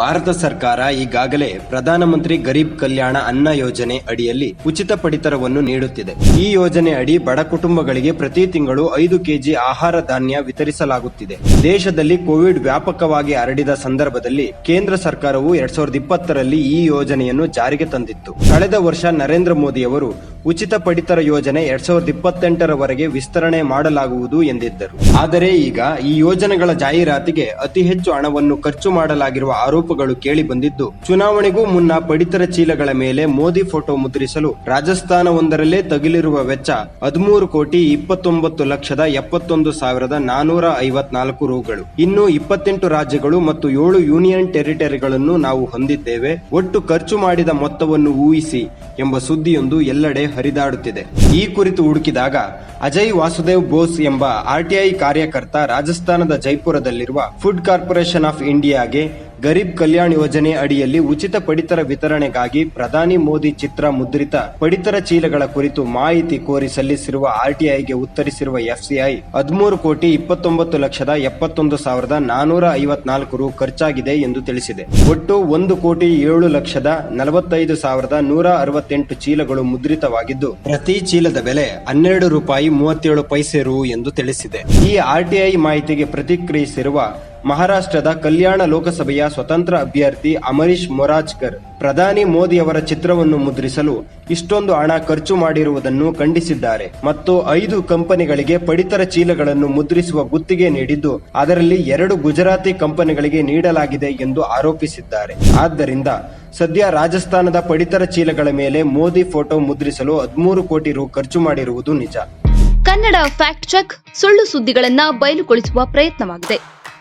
ಭಾರತ ಸರ್ಕಾರ ಈಗಾಗಲೇ ಪ್ರಧಾನಮಂತ್ರಿ ಗರೀಬ್ ಕಲ್ಯಾಣ ಅನ್ನ ಯೋಜನೆ ಅಡಿಯಲ್ಲಿ ಉಚಿತ ಪಡಿತರವನ್ನು ನೀಡುತ್ತಿದೆ. ಈ ಯೋಜನೆ ಅಡಿ ಬಡ ಕುಟುಂಬಗಳಿಗೆ ಪ್ರತಿ ತಿಂಗಳು ಐದು ಕೆಜಿ ಆಹಾರ ಧಾನ್ಯ ವಿತರಿಸಲಾಗುತ್ತಿದೆ. ದೇಶದಲ್ಲಿ ಕೋವಿಡ್ ವ್ಯಾಪಕವಾಗಿ ಹರಡಿದ ಸಂದರ್ಭದಲ್ಲಿ ಕೇಂದ್ರ ಸರ್ಕಾರವು ಎರಡ್ ಸಾವಿರದ ಇಪ್ಪತ್ತರಲ್ಲಿ ಈ ಯೋಜನೆಯನ್ನು ಜಾರಿಗೆ ತಂದಿತ್ತು. ಕಳೆದ ವರ್ಷ ನರೇಂದ್ರ ಮೋದಿ ಅವರು ಉಚಿತ ಪಡಿತರ ಯೋಜನೆ ಎರಡ್ ಸಾವಿರದ ಇಪ್ಪತ್ತೆಂಟರವರೆಗೆ ವಿಸ್ತರಣೆ ಮಾಡಲಾಗುವುದು ಎಂದಿದ್ದರು. ಆದರೆ ಈಗ ಈ ಯೋಜನೆಗಳ ಜಾಹೀರಾತಿಗೆ ಅತಿ ಹೆಚ್ಚು ಹಣವನ್ನು ಖರ್ಚು ಮಾಡಲಾಗಿರುವ ಆರೋಪಗಳು ಕೇಳಿ ಬಂದಿದ್ದು. ಚುನಾವಣೆಗೂ ಮುನ್ನ ಪಡಿತರ ಚೀಲಗಳ ಮೇಲೆ ಮೋದಿ ಫೋಟೋ ಮುದ್ರಿಸಲು ರಾಜಸ್ಥಾನವೊಂದರಲ್ಲೇ ತಗುಲಿರುವ ವೆಚ್ಚ ಹದಿಮೂರು ಕೋಟಿ ಇಪ್ಪತ್ತೊಂಬತ್ತು ಲಕ್ಷದ ಎಪ್ಪತ್ತೊಂದು ಸಾವಿರದ ನಾನೂರ ಐವತ್ನಾಲ್ಕು ರೂಗಳು. ಇನ್ನು ಇಪ್ಪತ್ತೆಂಟು ರಾಜ್ಯಗಳು ಮತ್ತು ಏಳು ಯೂನಿಯನ್ ಟೆರಿಟರಿಗಳನ್ನು ನಾವು ಹೊಂದಿದ್ದೇವೆ. ಒಟ್ಟು ಖರ್ಚು ಮಾಡಿದ ಮೊತ್ತವನ್ನು ಊಹಿಸಿ ಎಂಬ ಸುದ್ದಿಯೊಂದು ಎಲ್ಲೆಡೆ ಹರಿದಾಡುತ್ತಿದೆ. ಈ ಕುರಿತು ಹುಡುಕಿದಾಗ ಅಜಯ್ ವಾಸುದೇವ್ ಬೋಸ್ ಎಂಬ ಆರ್ಟಿಐ ಕಾರ್ಯಕರ್ತ ರಾಜಸ್ಥಾನದ ಜೈಪುರದಲ್ಲಿರುವ ಫುಡ್ ಕಾರ್ಪೊರೇಷನ್ ಆಫ್ ಇಂಡಿಯಾಗೆ ಗರೀಬ್ ಕಲ್ಯಾಣ್ ಯೋಜನೆ ಅಡಿಯಲ್ಲಿ ಉಚಿತ ಪಡಿತರ ವಿತರಣೆಗಾಗಿ ಪ್ರಧಾನಿ ಮೋದಿ ಚಿತ್ರ ಮುದ್ರಿತ ಪಡಿತರ ಚೀಲಗಳ ಕುರಿತು ಮಾಹಿತಿ ಕೋರಿ ಸಲ್ಲಿಸಿರುವ ಆರ್ಟಿಐಗೆ ಉತ್ತರಿಸಿರುವ ಎಫ್ಸಿಐ, ಹದಿಮೂರು ಕೋಟಿ ಇಪ್ಪತ್ತೊಂಬತ್ತು ಲಕ್ಷದ ಎಪ್ಪತ್ತೊಂದು ಸಾವಿರದ ನಾನೂರ ಐವತ್ನಾಲ್ಕು ರು ಖರ್ಚಾಗಿದೆ ಎಂದು ತಿಳಿಸಿದೆ. ಒಟ್ಟು ಒಂದು ಕೋಟಿ ಏಳು ಲಕ್ಷದ ನಲವತ್ತೈದು ಸಾವಿರದ ನೂರ ಅರವತ್ತೆಂಟು ಚೀಲಗಳು ಮುದ್ರಿತವಾಗಿದ್ದು, ಪ್ರತಿ ಚೀಲದ ಬೆಲೆ ಹನ್ನೆರಡು ರೂಪಾಯಿ ಮೂವತ್ತೇಳು ಪೈಸೆ ರು ಎಂದು ತಿಳಿಸಿದೆ. ಈ ಆರ್ಟಿಐ ಮಾಹಿತಿಗೆ ಪ್ರತಿಕ್ರಿಯಿಸಿರುವ ಮಹಾರಾಷ್ಟ್ರದ ಕಲ್ಯಾಣ ಲೋಕಸಭೆಯ ಸ್ವತಂತ್ರ ಅಭ್ಯರ್ಥಿ ಅಮರೀಶ್ ಮೊರಾಜ್ಕರ್. ಪ್ರಧಾನಿ ಮೋದಿ ಅವರ ಚಿತ್ರವನ್ನು ಮುದ್ರಿಸಲು ಇಷ್ಟೊಂದು ಹಣ ಖರ್ಚು ಮಾಡಿರುವುದನ್ನು ಖಂಡಿಸಿದ್ದಾರೆ. ಮತ್ತು ಐದು ಕಂಪನಿಗಳಿಗೆ ಪಡಿತರ ಚೀಲಗಳನ್ನು ಮುದ್ರಿಸುವ ಗುತ್ತಿಗೆ ನೀಡಿದ್ದು, ಅದರಲ್ಲಿ ಎರಡು ಗುಜರಾತಿ ಕಂಪನಿಗಳಿಗೆ ನೀಡಲಾಗಿದೆ ಎಂದು ಆರೋಪಿಸಿದ್ದಾರೆ. ಆದ್ದರಿಂದ ಸದ್ಯ ರಾಜಸ್ಥಾನದ ಪಡಿತರ ಚೀಲಗಳ ಮೇಲೆ ಮೋದಿ ಫೋಟೋ ಮುದ್ರಿಸಲು ಹದಿಮೂರು ಕೋಟಿ ರು ಖರ್ಚು ಮಾಡಿರುವುದು ನಿಜ. ಕನ್ನಡ ಫ್ಯಾಕ್ಟ್ ಚೆಕ್ ಸುಳ್ಳು ಸುದ್ದಿಗಳನ್ನ ಬಯಲುಗೊಳಿಸುವ ಪ್ರಯತ್ನವಾಗಿದೆ.